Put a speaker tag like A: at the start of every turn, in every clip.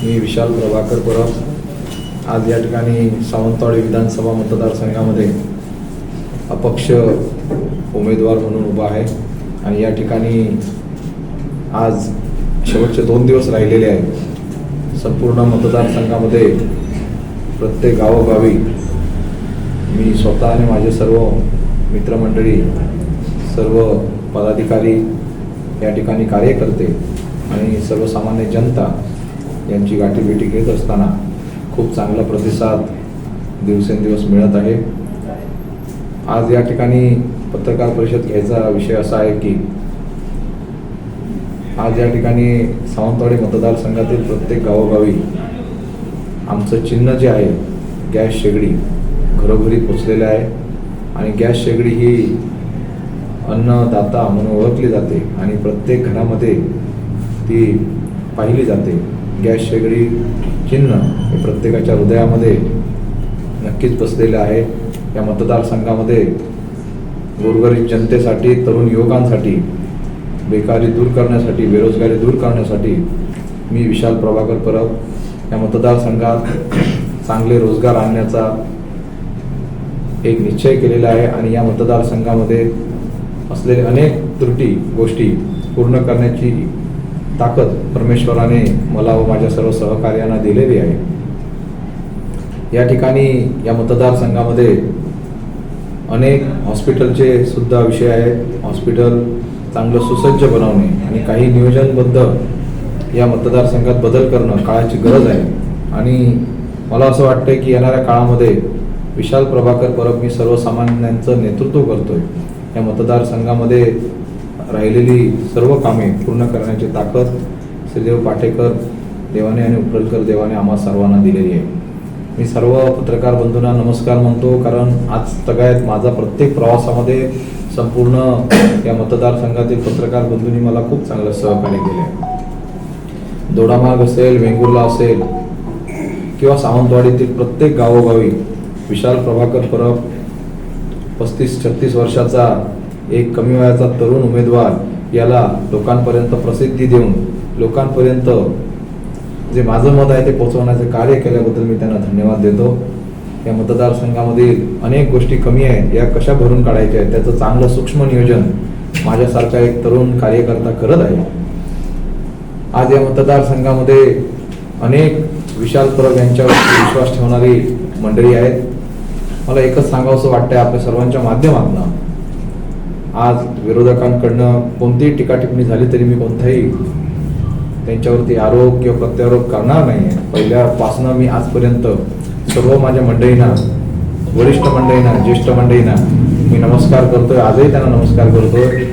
A: मी विशाल प्रभाकर परब. आज या ठिकाणी सावंतवाडी विधानसभा मतदारसंघामध्ये अपक्ष उमेदवार म्हणून उभा आहे आणि या ठिकाणी आज शेवटचे दोन दिवस राहिलेले आहेत. संपूर्ण मतदारसंघामध्ये प्रत्येक गावोगावी मी स्वतः आणि माझे सर्व मित्रमंडळी सर्व पदाधिकारी या ठिकाणी कार्यकर्ते आणि सर्वसामान्य जनता यांची गाठीभेटी घेत असताना खूप चांगला प्रतिसाद दिवसेंदिवस मिळत आहे. आज या ठिकाणी पत्रकार परिषद घ्यायचा विषय असा आहे की आज या ठिकाणी सावंतवाडी मतदारसंघातील प्रत्येक गावोगावी आमचं चिन्ह जे आहे गॅस शेगडी घरोघरी पोचलेलं आहे आणि गॅस शेगडी ही अन्नदाता म्हणून ओळखली जाते आणि प्रत्येक घरामध्ये ती पाहिली जाते. गॅस शेगडी चिन्ह हे प्रत्येकाच्या हृदयामध्ये नक्कीच बसलेलं आहे. या मतदारसंघामध्ये गोरगरीब जनतेसाठी तरुण युवकांसाठी बेकारी दूर करण्यासाठी बेरोजगारी दूर करण्यासाठी मी विशाल प्रभाकर परब या मतदारसंघात चांगले रोजगार आणण्याचा एक निश्चय केलेला आहे आणि या मतदारसंघामध्ये असलेले अनेक त्रुटी गोष्टी पूर्ण करण्याची ताकद परमेश्वराने मला व माझ्या सर्व सहकार्यांना दिलेली आहे. या ठिकाणी या मतदारसंघामध्ये अनेक हॉस्पिटलचे सुद्धा विषय आहेत. हॉस्पिटल चांगलं सुसज्ज बनवणे आणि काही नियोजनबद्ध या मतदारसंघात बदल करणं काळाची गरज आहे. आणि मला असं वाटतं की येणाऱ्या काळामध्ये विशाल प्रभाकर परब मी सर्वसामान्यांचं नेतृत्व करतोय. या मतदारसंघामध्ये राहिलेली सर्व कामे पूर्ण करण्याची ताकद श्रीदेव पाटेकर देवाने आणि उपरलकर देवाने आम्हा सर्वांना दिलेली आहे. मी सर्व पत्रकार बंधूंना नमस्कार म्हणतो कारण आज सगळ्यात माझा प्रत्येक प्रवासामध्ये संपूर्ण या मतदारसंघातील पत्रकार बंधूंनी मला खूप चांगलं सहकार्य केले आहे. दोडामार्ग असेल वेंगुर्ला असेल किंवा सावंतवाडीतील प्रत्येक गावोगावी विशाल प्रभाकर परब पस्तीस छत्तीस वर्षाचा एक कमी वयाचा तरुण उमेदवार याला लोकांपर्यंत प्रसिद्धी देऊन लोकांपर्यंत जे माझं मत आहे ते पोहोचवण्याचे कार्य केल्याबद्दल मी त्यांना धन्यवाद देतो. या मतदारसंघामधील अनेक गोष्टी कमी आहेत या कशा भरून काढायच्या आहेत त्याचं चांगलं सूक्ष्म नियोजन माझ्यासारखा एक तरुण कार्यकर्ता करत आहे. आज या मतदारसंघामध्ये अनेक विशाल परब यांच्यावर विश्वास ठेवणारी मंडळी आहेत. मला एकच सांगावंसं वाटतंय आपल्या सर्वांच्या माध्यमातून आज विरोधकांकडनं कोणतीही टीकाटिपणी झाली तरी मी कोणताही त्यांच्यावरती आरोप किंवा प्रत्यारोप करणार नाही पहिल्यापासून मी आजपर्यंत सर्व माझ्या मंडळींना वरिष्ठ मंडळींना ज्येष्ठ मंडळींना मी नमस्कार करतोय. आजही त्यांना नमस्कार करतोय.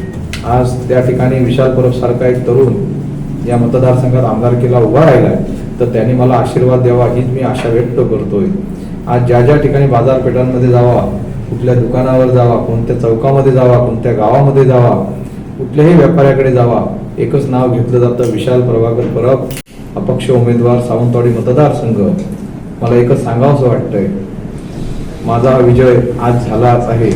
A: आज त्या ठिकाणी विशाल परब सारखा एक तरुण या मतदारसंघात आमदारकीला उभा राहिला आहे तर त्यांनी मला आशीर्वाद द्यावा हीच मी आशा व्यक्त करतोय. आज ज्या ज्या ठिकाणी बाजारपेठांमध्ये जावा कुठल्या दुकानावर जावा कोणत्या चौकामध्ये जावा कोणत्या गावामध्ये जावा कुठल्याही व्यापाऱ्याकडे जावा एकच नाव घेतलं जातं विशाल प्रभाकर परब अपक्ष उमेदवार सावंतवाडी मतदारसंघ. मला एकच सांगावंसं वाटतंय. माझा हा विजय आज झालाच आहे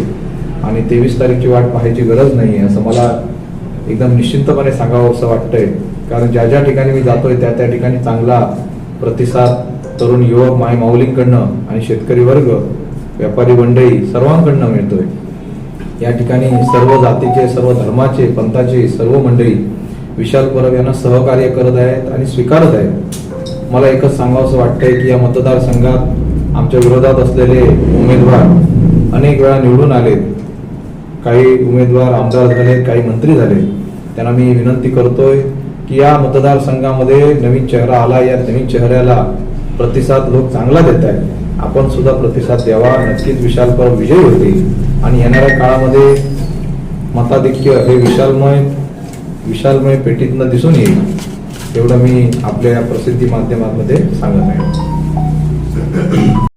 A: आणि तेवीस तारीखची वाट पाहायची गरज नाही आहे असं मला एकदम निश्चिंतपणे सांगावं असं वाटतंय. कारण ज्या ज्या ठिकाणी मी जातोय त्या त्या ठिकाणी चांगला प्रतिसाद तरुण युवक माय माऊलींकडनं आणि शेतकरी वर्ग व्यापारी मंडळी सर्वांकडनं मिळतोय. या ठिकाणी सर्व जातीचे सर्व धर्माचे पंथाचे सर्व मंडळी विशाल परब यांना सहकार्य करत आहेत आणि स्वीकारत आहेत. मला एकच सांगावंसं वाटतंय की या मतदारसंघात आमच्या विरोधात असलेले उमेदवार अनेक वेळा निवडून आलेत काही उमेदवार आमदार झाले काही मंत्री झाले. त्यांना मी विनंती करतोय की या मतदारसंघामध्ये नवीन चेहरा आला या नवीन चेहऱ्याला प्रतिसाद लोक चांगला देत आहेत आपण सुद्धा प्रतिसाद द्यावा. नक्कीच विशाल परब विजयी होतील. आणि येणाऱ्या काळामध्ये मताधिक्य हे विशालमय विशालमय पेटीतनं दिसून येईल. एवढं मी आपल्या या प्रसिद्धी माध्यमांमध्ये सांगत आहे.